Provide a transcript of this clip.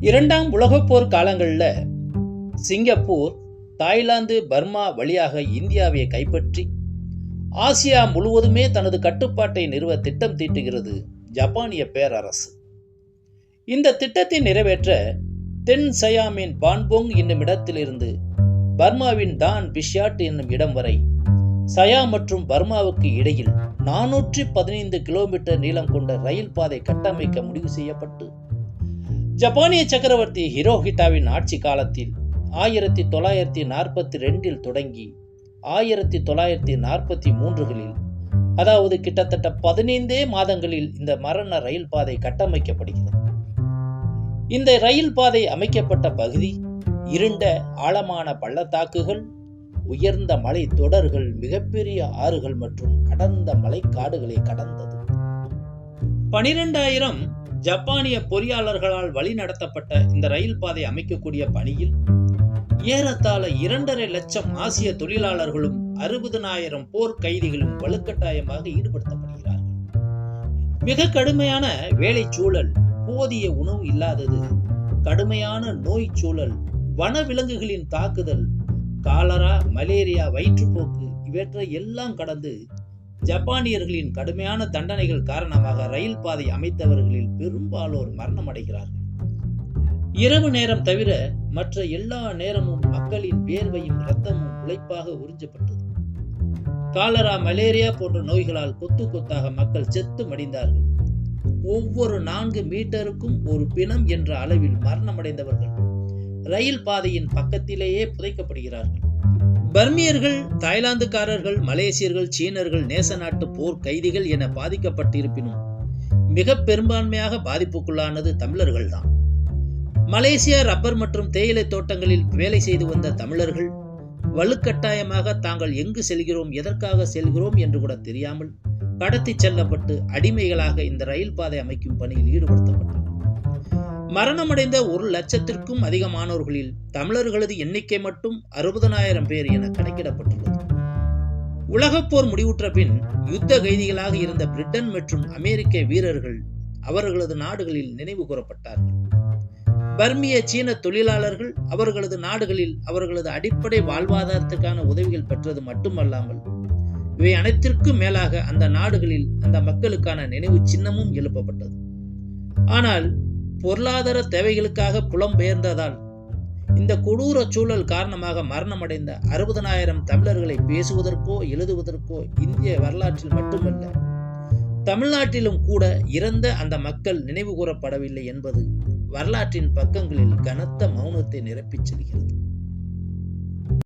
இரண்டாம் உலகப்போர் காலங்களில் சிங்கப்பூர் தாய்லாந்து பர்மா வழியாக இந்தியாவை கைப்பற்றி ஆசியா முழுவதுமே தனது கட்டுப்பாட்டை நிறுவ திட்டம் தீட்டுகிறது ஜப்பானிய பேரரசு. இந்த திட்டத்தை நிறைவேற்ற தென் சயாமின் பான்போங் என்னும் இடத்திலிருந்து பர்மாவின் தான் பிஷ்யாட் என்னும் இடம் வரை சயா மற்றும் பர்மாவுக்கு இடையில் நானூற்றி பதினைந்து கிலோமீட்டர் நீளம் கொண்ட ரயில் பாதை கட்டமைக்க முடிவு செய்யப்பட்டு ஜப்பானிய சக்கரவர்த்தி ஹிரோஹிட்டாவின் ஆட்சி காலத்தில் ஆயிரத்தி தொள்ளாயிரத்தி நாற்பத்தி ரெண்டில் தொடங்கி ஆயிரத்தி தொள்ளாயிரத்தி நாற்பத்தி மூன்றுகளில் அதாவது கிட்டத்தட்ட பதினைந்தே மாதங்களில் இந்த மரண ரயில் பாதை கட்டமைக்கப்படுகிறது. இந்த ரயில் பாதை அமைக்கப்பட்ட பகுதி இருண்ட ஆழமான பள்ளத்தாக்குகள் உயர்ந்த மலை தொடர்கள் மிகப்பெரிய ஆறுகள் மற்றும் அடர்ந்த மலைக்காடுகளை கடந்தது. பனிரெண்டாயிரம் ஜப்பானிய பொறியாளர்களால் வழிநடத்தப்பட்ட இந்த ரயில் பாதை அமைக்கக்கூடிய பணியில் ஏறத்தாழ இரண்டரை லட்சம் ஆசிய தொழிலாளர்களும் அறுபதனாயிரம் போர் கைதிகளும் வலுக்கட்டாயமாக ஈடுபடுத்தப்படுகிறார்கள். மிக கடுமையான வேலை சூழல் போதிய உணவு இல்லாதது கடுமையான நோய் சூழல் வனவிலங்குகளின் தாக்குதல் காலரா மலேரியா வயிற்றுப்போக்கு இவற்றை எல்லாம் கடந்து ஜப்பானியர்களின் கடுமையான தண்டனைகள் காரணமாக ரயில் பாதை அமைத்தவர்களில் பெரும்பாலோர் மரணம் அடைகிறார்கள் இரவு நேரம் தவிர மற்ற எல்லா நேரமும் மக்களின் வேர்வையும் இரத்தமும் உழைப்பாக உறிஞ்சப்பட்டது. காலரா மலேரியா போன்ற நோய்களால் கொத்து கொத்தாக மக்கள் செத்து மடிந்தார்கள் ஒவ்வொரு நான்கு மீட்டருக்கும் ஒரு பிணம் என்ற அளவில் மரணமடைந்தவர்கள் ரயில் பாதையின் பக்கத்திலேயே புதைக்கப்படுகிறார்கள். பர்மியர்கள் தாய்லாந்துக்காரர்கள் மலேசியர்கள் சீனர்கள் நேச நாட்டு போர் கைதிகள் என பாதிக்கப்பட்டிருப்பினும் மிக பெரும்பான்மையாக பாதிப்புக்குள்ளானது தமிழர்கள்தான் மலேசியா ரப்பர் மற்றும் தேயிலை தோட்டங்களில் வேலை செய்து வந்த தமிழர்கள் வலுக்கட்டாயமாக தாங்கள் எங்கு செல்கிறோம் எதற்காக செல்கிறோம் என்று கூட தெரியாமல் கடத்தி செல்லப்பட்டு அடிமைகளாக இந்த ரயில் பாதை அமைக்கும் பணியில் ஈடுபடுத்தப்பட்டனர். மரணமடைந்த ஒரு லட்சத்திற்கும் அதிகமானோர்களில் தமிழர்களது எண்ணிக்கை மட்டும் அறுபதனாயிரம் பேர் என கணக்கிடப்பட்டுள்ளது. உலகப்போர் முடிவுற்ற பின் யுத்த கைதிகளாக இருந்த பிரிட்டன் மற்றும் அமெரிக்க வீரர்கள் அவர்களது நாடுகளில் நினைவு கூறப்பட்டார்கள். பர்மிய சீன தொழிலாளர்கள் அவர்களது நாடுகளில் அவர்களது அடிப்படை வாழ்வாதாரத்துக்கான உதவிகள் பெற்றது மட்டுமல்லாமல் இவை அனைத்திற்கும் மேலாக அந்த நாடுகளில் அந்த மக்களுக்கான நினைவு சின்னமும் எழுப்பப்பட்டது. ஆனால் பொருளாதார தேவைகளுக்காக புலம்பெயர்ந்ததால் இந்த கொடூர சூழல் காரணமாக மரணமடைந்த அறுபதனாயிரம் தமிழர்களை பேசுவதற்கோ எழுதுவதற்கோ இந்திய வரலாற்றில் மட்டுமல்ல தமிழ்நாட்டிலும் கூட இறந்த அந்த மக்கள் நினைவு கூறப்படவில்லை என்பது வரலாற்றின் பக்கங்களில் கனத்த மௌனத்தை நிரப்பிச் செல்கிறது.